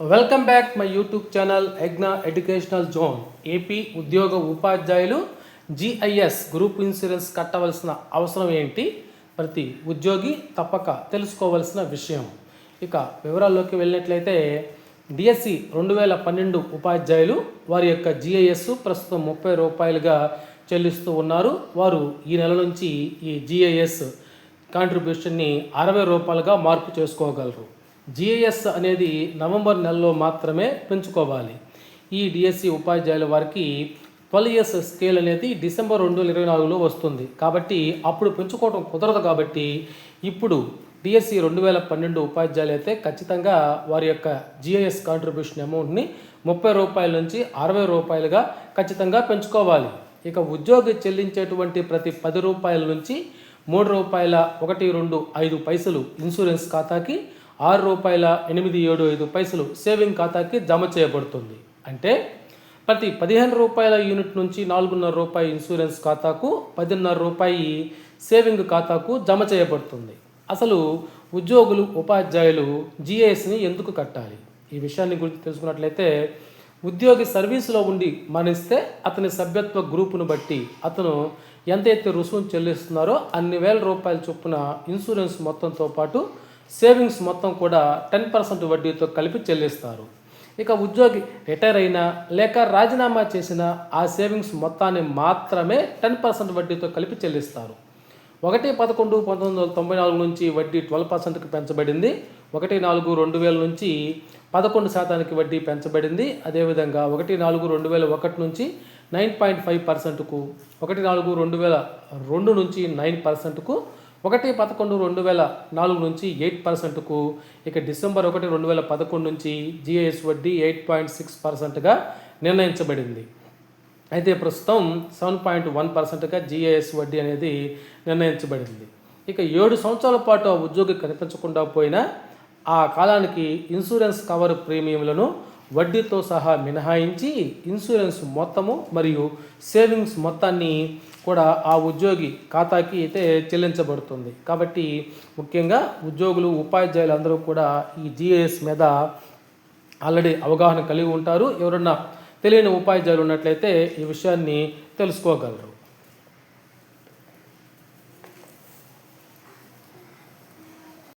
Welcome back my YouTube channel ఎగ్నా educational zone AP ఉద్యోగ ఉపాధ్యాయులు GIS group insurance కట్టవలసిన అవసరం ఏంటి ప్రతి ఉద్యోగి తప్పక తెలుసుకోవలసిన విషయం ఇక వివరాల్లోకి వెళ్ళినట్లయితే డిఎస్సి రెండు వేల పన్నెండు ఉపాధ్యాయులు వారి యొక్క జిఐఎస్ ప్రస్తుతం ముప్పై రూపాయలుగా చెల్లిస్తూ ఉన్నారు. వారు ఈ నెల నుంచి ఈ జిఐఎస్ కాంట్రిబ్యూషన్ని అరవై రూపాయలుగా మార్పు చేసుకోగలరు. జిఐఎస్ అనేది నవంబర్ నెలలో మాత్రమే పెంచుకోవాలి. ఈ డిఎస్సి ఉపాధ్యాయుల వారికి ట్వెల్వ్ ఇయర్స్ స్కేల్ అనేది డిసెంబర్ రెండు వేల ఇరవై నాలుగులో వస్తుంది. కాబట్టి అప్పుడు పెంచుకోవడం కుదరదు కాబట్టి ఇప్పుడు డిఎస్సి రెండు వేల పన్నెండు ఉపాధ్యాయులు అయితే ఖచ్చితంగా వారి యొక్క జిఐఎస్ కాంట్రిబ్యూషన్ అమౌంట్ని ముప్పై రూపాయల నుంచి అరవై రూపాయలుగా ఖచ్చితంగా పెంచుకోవాలి. ఇక ఉద్యోగి చెల్లించేటువంటి ప్రతి పది రూపాయల నుంచి మూడు రూపాయల ఒకటి రెండు ఐదు పైసలు ఇన్సూరెన్స్ ఖాతాకి ఆరు రూపాయల ఎనిమిది ఏడు ఐదు పైసలు సేవింగ్ ఖాతాకి జమ చేయబడుతుంది. అంటే ప్రతి పదిహేను రూపాయల యూనిట్ నుంచి నాలుగున్నర రూపాయి ఇన్సూరెన్స్ ఖాతాకు పదిన్నర రూపాయి సేవింగ్ ఖాతాకు జమ చేయబడుతుంది. అసలు ఉద్యోగులు ఉపాధ్యాయులు జిఎస్ని ఎందుకు కట్టాలి? ఈ విషయాన్ని గురించి తెలుసుకున్నట్లయితే ఉద్యోగి సర్వీసులో ఉండి మరణిస్తే అతని సభ్యత్వ గ్రూపును బట్టి అతను ఎంతైతే రుసుము చెల్లిస్తున్నారో అన్ని వేల రూపాయల చొప్పున ఇన్సూరెన్స్ మొత్తంతో పాటు సేవింగ్స్ మొత్తం కూడా టెన్ పర్సెంట్ వడ్డీతో కలిపి చెల్లిస్తారు. ఇక ఉద్యోగి రిటైర్ అయినా లేక రాజీనామా చేసిన ఆ సేవింగ్స్ మొత్తాన్ని మాత్రమే టెన్ పర్సెంట్ వడ్డీతో కలిపి చెల్లిస్తారు. ఒకటి పదకొండు పంతొమ్మిది వందల తొంభై నాలుగు నుంచి వడ్డీ ట్వెల్వ్ పర్సెంట్కి పెంచబడింది. ఒకటి నాలుగు రెండు వేల నుంచి పదకొండు శాతానికి వడ్డీ పెంచబడింది. అదేవిధంగా ఒకటి నాలుగు రెండు వేల ఒకటి నుంచి నైన్ పాయింట్ ఫైవ్ పర్సెంట్కు ఒకటి నాలుగు రెండు వేల రెండు నుంచి నైన్ పర్సెంట్కు ఒకటి పదకొండు రెండు వేల నాలుగు నుంచి ఎయిట్ పర్సెంట్కు ఇక డిసెంబర్ ఒకటి రెండు వేల పదకొండు నుంచి జిఐఎస్ వడ్డీ ఎయిట్ పాయింట్ సిక్స్ పర్సెంట్గా నిర్ణయించబడింది. అయితే ప్రస్తుతం సెవెన్ పాయింట్ వన్ పర్సెంట్గా జిఐఎస్ వడ్డీ అనేది నిర్ణయించబడింది. ఇక ఏడు సంవత్సరాల పాటు ఆ ఉద్యోగి కనిపించకుండా పోయినా ఆ కాలానికి ఇన్సూరెన్స్ కవర్ ప్రీమియంలను వడ్డీతో సహా మినహాయించి ఇన్సూరెన్స్ మొత్తము మరియు సేవింగ్స్ మొత్తాన్ని కూడా ఆ ఉద్యోగి ఖాతాకి అయితే చెల్లించబడుతుంది. కాబట్టి ముఖ్యంగా ఉద్యోగులు ఉపాధ్యాయులు అందరూ కూడా ఈ జిఏఎస్ మీద ఆల్రెడీ అవగాహన కలిగి ఉంటారు. ఎవరన్నా తెలియని ఉపాధ్యాయులు ఉన్నట్లయితే ఈ విషయాన్ని తెలుసుకోగలరు.